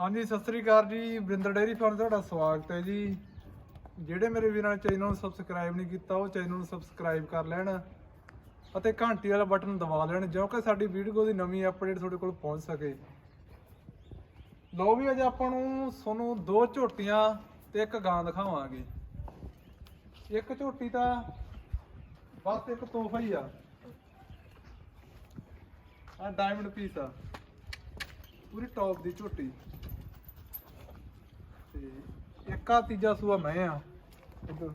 ਹਾਂਜੀ, ਸਤਿ ਸ੍ਰੀ ਅਕਾਲ ਜੀ। Brinder dairy farm ਤੁਹਾਡਾ ਸਵਾਗਤ ਹੈ ਜੀ। ਜਿਹੜੇ ਮੇਰੇ ਵੀਰਾਂ ਨੇ ਚੈਨਲ ਨੂੰ ਸਬਸਕ੍ਰਾਈਬ ਨਹੀਂ ਕੀਤਾ, ਉਹ ਚੈਨਲ ਨੂੰ ਸਬਸਕ੍ਰਾਈਬ ਕਰ ਲੈਣ ਅਤੇ ਘੰਟੀ ਵਾਲਾ ਬਟਨ ਦਬਾ ਲੈਣ ਜੋ ਕਿ ਸਾਡੀ ਵੀਡੀਓ ਦੀ ਨਵੀਂ ਅਪਡੇਟ ਤੁਹਾਡੇ ਕੋਲ ਪਹੁੰਚ ਸਕੇ। ਲੋ ਵੀ, ਅੱਜ ਆਪਾਂ ਨੂੰ ਤੁਹਾਨੂੰ ਦੋ ਝੋਟੀਆਂ ਤੇ ਇੱਕ ਗਾਂ ਦਿਖਾਵਾਂਗੇ। ਇੱਕ ਝੋਟੀ ਤਾਂ ਬਸ ਇੱਕ ਤੋਹਫਾ ਹੀ ਆ। ਆ ਡਾਇਮੰਡ ਪੀਸ ਆ। ਪੂਰੀ ਟੌਪ ਦੀ ਝੋਟੀ। ਤੇ ਇੱਕ ਆ ਤੀਜਾ ਸੂਆ ਮੈਂ ਆ। ਇੱਧਰ।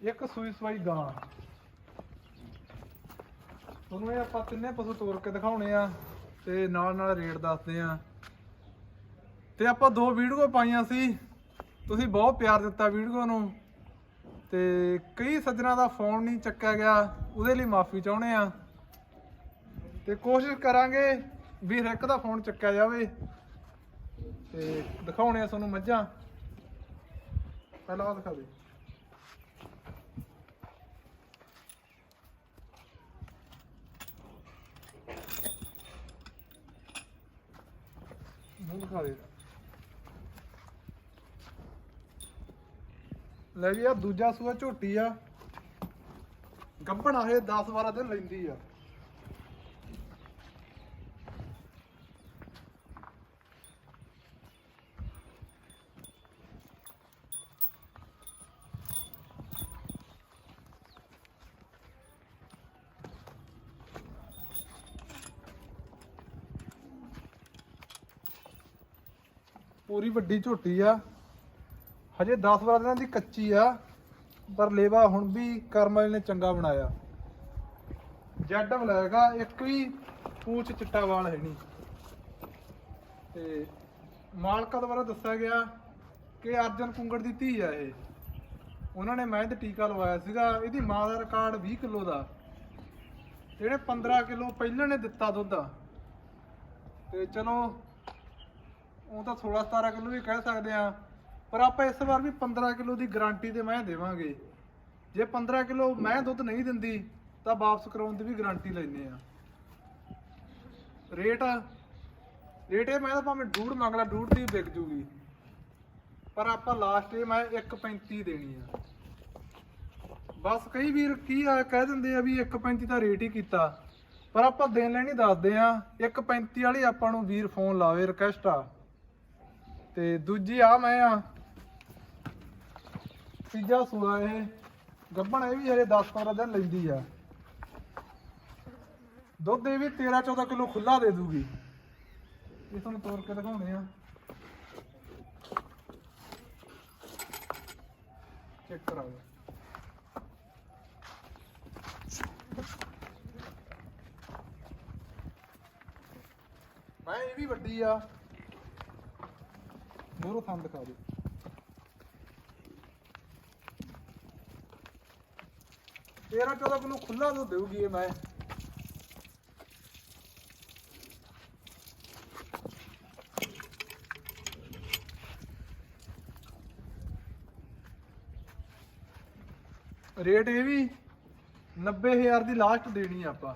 ਇੱਕ ਸੂਈ ਸਵਾਈ ਗਾਂ। ਤੁਹਾਨੂੰ ਇਹ ਆਪਾਂ ਤਿੰਨੇ ਪਸ਼ੂ ਤੋਰ ਕੇ ਦਿਖਾਉਣੇ ਆ ਤੇ ਨਾਲ ਨਾਲ ਰੇਟ ਦੱਸਦੇ ਆ। ਤੇ ਆਪਾਂ ਦੋ ਵੀਡੀਓ ਪਾਈਆਂ ਸੀ। ਤੁਸੀਂ ਬਹੁਤ ਪਿਆਰ ਦਿੱਤਾ ਵੀਡੀਓ ਨੂੰ। ਤੇ ਕਈ ਸੱਜਣਾ ਦਾ ਫੋਨ ਨਹੀਂ ਚੱਕਿਆ ਗਿਆ। ਉਹਦੇ ਲਈ ਮਾਫੀ ਚਾਹੁੰਦੇ ਆ। ਤੇ ਕੋਸ਼ਿਸ਼ ਕਰਾਂਗੇ ਵੀ ਹਰ ਇੱਕ ਦਾ ਫੋਨ ਚੱਕਿਆ ਜਾਵੇ ਤੇ ਦਿਖਾਉਣੇ ਆ ਤੁਹਾਨੂੰ ਮੱਝਾਂ। ਪਹਿਲਾਂ ਆਹ ਦਿਖਾ ਦੇ। ਮੂੰਹ ਦਿਖਾ ਦੇ। ਲੈ ਵੀ ਆ ਦੂਜਾ ਸੂਆ ਝੋਟੀ ਆ। ਗੱਭਣ ਇਹ 10 12 ਦਿਨ ਲੈਂਦੀ ਆ। ਪੂਰੀ ਵੱਡੀ ਝੋਟੀ ਆ। ਹਜੇ 10 12 ਦਿਨਾਂ ਦੀ ਕੱਚੀ ਆ, ਪਰ ਲੇਵਾ ਹੁਣ ਵੀ ਕਰਮ ਨੇ ਚੰਗਾ ਬਣਾਇਆ। ਜੱਡ ਬਲੈਗਾ ਇੱਕ ਵੀ ਪੂਛ ਚਿੱਟਾ ਵਾਲ ਹੈ ਨਹੀਂ। ਤੇ ਮਾਲਕਾ ਦੁਆਰਾ ਦੱਸਿਆ ਗਿਆ ਕਿ ਅਰਜਨ ਕੁੰਗੜ ਦੀ ਧੀ ਆ ਇਹ। ਉਹਨਾਂ ਨੇ ਮੈਂ ਤੇ ਟੀਕਾ ਲਵਾਇਆ ਸੀਗਾ, ਇਹਦੀ ਮਾਂ ਦਾ ਰਿਕਾਰਡ 20 ਕਿਲੋ ਦਾ। ਜਿਹੜੇ 15 ਕਿਲੋ ਪਹਿਲਾਂ ਨੇ ਦਿੱਤਾ ਦੁੱਧ। ਤੇ ਚਲੋ ਉਹ ਤਾਂ 16 17 ਕਿਲੋ ਵੀ ਕਹਿ ਸਕਦੇ ਆ ਪਰ ਆਪਾਂ ਇਸ ਵਾਰ ਵੀ 15 ਕਿਲੋ ਦੀ ਗਾਰੰਟੀ ਤੇ ਮੈਂ ਦੇਵਾਂਗੇ। ਜੇ 15 ਕਿਲੋ ਮੈਂ ਦੁੱਧ ਨਹੀਂ ਦਿੰਦੀ, ਤਾਂ ਵਾਪਸ ਕਰਾਉਣ ਦੀ ਵੀ ਗਾਰੰਟੀ ਲੈਨੇ ਆ ਰੇਟ ਰੇਟ ਇਹ ਮੈਂ ਤਾਂ ਭਾਵੇਂ ਡੂੜ ਮੰਗ ਲਾ, ਡੂੜ ਦੀ ਵਿਕ ਜੂਗੀ। ਪਰ ਆਪਾਂ ਲਾਸਟ ਇਹ ਮੈਂ 1.35 ਦੇਣੀ ਆ। ਬਸ ਕਈ ਵੀਰ ਕੀ ਆ, ਕਹਿ ਦਿੰਦੇ ਆ ਵੀ 1.35 ਦਾ ਰੇਟ ਹੀ ਕੀਤਾ। ਪਰ ਆਪਾਂ ਦੇਣ ਲੈਣੀ ਦੱਸਦੇ ਆ 1.35 ਵਾਲੀ ਆਪਾਂ ਨੂੰ ਵੀਰ ਫੋਨ ਲਾਵੇ ਰਿਕਵੈਸਟ ਆ। ਤੇ ਦੂਜੀ ਆ ਮੈਂ ਆ। ਤੀਜਾ ਸੂਆ ਇਹ। ਗੱਬਣ ਇਹ ਵੀ ਹਰੇ 10 12 ਦਿਨ ਲੈਂਦੀ ਆ। ਦੁੱਧ ਇਹ ਵੀ 13 14 ਕਿਲੋ ਖੁੱਲਾ ਦੇ ਦੂਗੀ। ਇਹ ਤੁਹਾਨੂੰ ਤੋੜ ਕੇ ਦਿਖਾਉਣੇ ਆ। ਚੈੱਕ ਕਰਾਓ। ਮੈਂ ਇਹ ਵੀ ਵੱਡੀ ਆ। ਮੂਰੋ ਥੰਮ ਦਿਖਾ ਦੇ ਤੇਰਾਂ ਚੌਦਾਂ ਕਿਲੋ ਖੁੱਲਾ ਦੁੱਧ ਦੇਊਗੀ ਇਹ ਮੈਂ ਰੇਟ ਇਹ ਵੀ 90000 ਦੀ ਲਾਸਟ ਦੇਣੀ ਆ ਆਪਾਂ।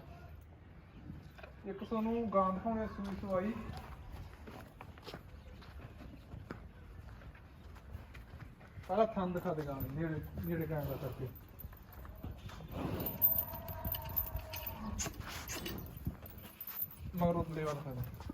ਇੱਕ ਤੁਹਾਨੂੰ ਗਾਂ ਦਿਖਾਉਣੇ ਸੂਈ ਸਵਾਈ ਸਾਰਾ ਥੰਦ ਦਿਖਾ ਦੇ ਗਾਣੇ ਦੇ, ਨੇੜੇ ਨੇੜੇ ਕੈਮਰਾ ਕਰਕੇ। ਮਗਰੋਂ ਲੇਵਾ ਦਿਖਾ ਦੇ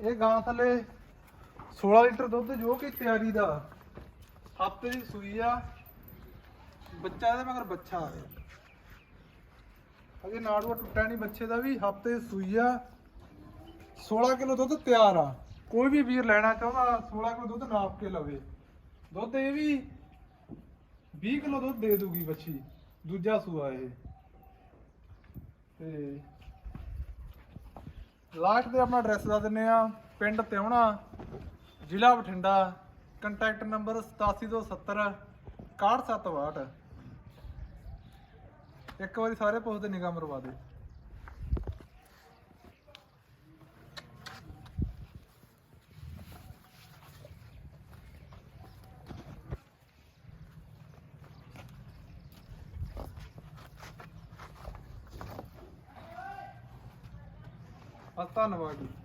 ਇਹ ਗਾਂ ਥੱਲੇ 16 ਲੀਟਰ ਦੁੱਧ ਜੋ ਕਿ ਤਿਆਰੀ ਦਾ ਹਫ਼ਤੇ ਦੀ ਸੂਈ ਆ, ਬੱਚਾ ਇਹਦੇ ਮਗਰ ਬੱਚਾ ਆ। ਗਿਆ ਅਜੇ ਨਾੜੂਆ ਟੁੱਟਿਆ ਨਹੀਂ, ਬੱਚੇ ਦਾ ਵੀ ਹਫ਼ਤੇ ਸੂਈ ਆ। 16 ਕਿਲੋ ਦੁੱਧ ਤਿਆਰ ਆ। ਕੋਈ ਵੀ ਵੀਰ ਲੈਣਾ ਚਾਹੁੰਦਾ 16 ਕਿਲੋ ਦੁੱਧ ਨਾਪ ਕੇ ਲਵੇ। ਦੁੱਧ ਇਹ ਵੀ 20 ਕਿਲੋ ਦੁੱਧ ਦੇ ਦੂਗੀ ਬੱਚੀ, ਦੂਜਾ ਸੂਆ ਇਹ। ਤੇ ਲਾਸਟ ਤੇ ਆਪਣਾ ਐਡਰੈਸ ਦੱਸ ਦਿੰਨੇ ਆ ਪਿੰਡ ਤਿਉਣਾ, ਜ਼ਿਲ੍ਹਾ ਬਠਿੰਡਾ ਕੰਟੈਕਟ ਨੰਬਰ 8770 6162 ਇੱਕ ਵਾਰੀ ਸਾਰੇ ਪੁੱਛਦੇ ਤੇ ਨਿਗਾਹ ਮਰਵਾ ਦੇ ਆ ਧੰਨਵਾਦ ਜੀ।